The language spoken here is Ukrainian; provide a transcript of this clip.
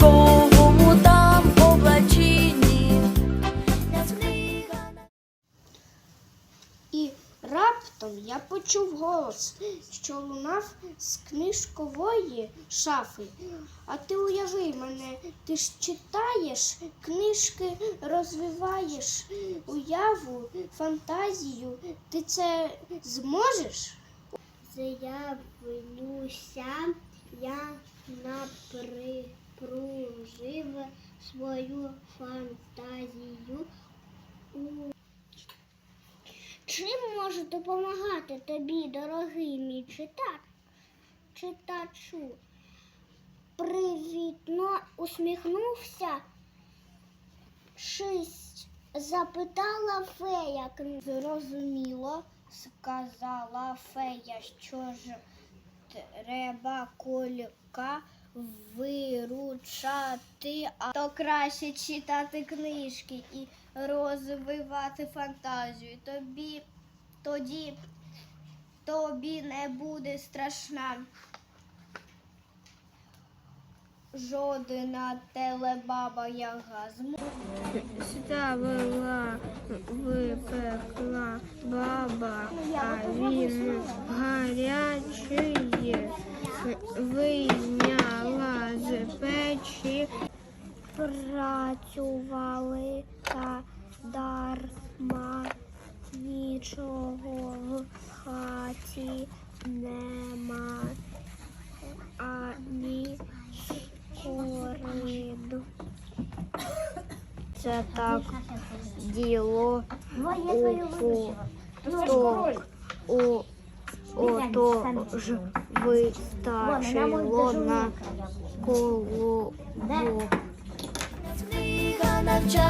військовому там облаченні. І раптом я почув голос, що лунав з книжкової шафи. А ти уяви мене, ти ж читаєш, книжки розвиваєш, уяву, фантазію. Ти це зможеш? Заявлюся я свою фантазію. Чим можу допомагати тобі, дорогий мій читач? читачу? Привітно усміхнувся. Шість запитала фея. Зрозуміло, сказала фея, що ж треба колька виручати, а то краще читати книжки і розвивати фантазію. Тобі тоді тобі не буде страшна. Жодна телебаба яга Ставила, випекла баба, а він гарячий, нічого в хаті нема, ані скорин. Це так діло у то у ото ж вистачило на колобок. Книга навчає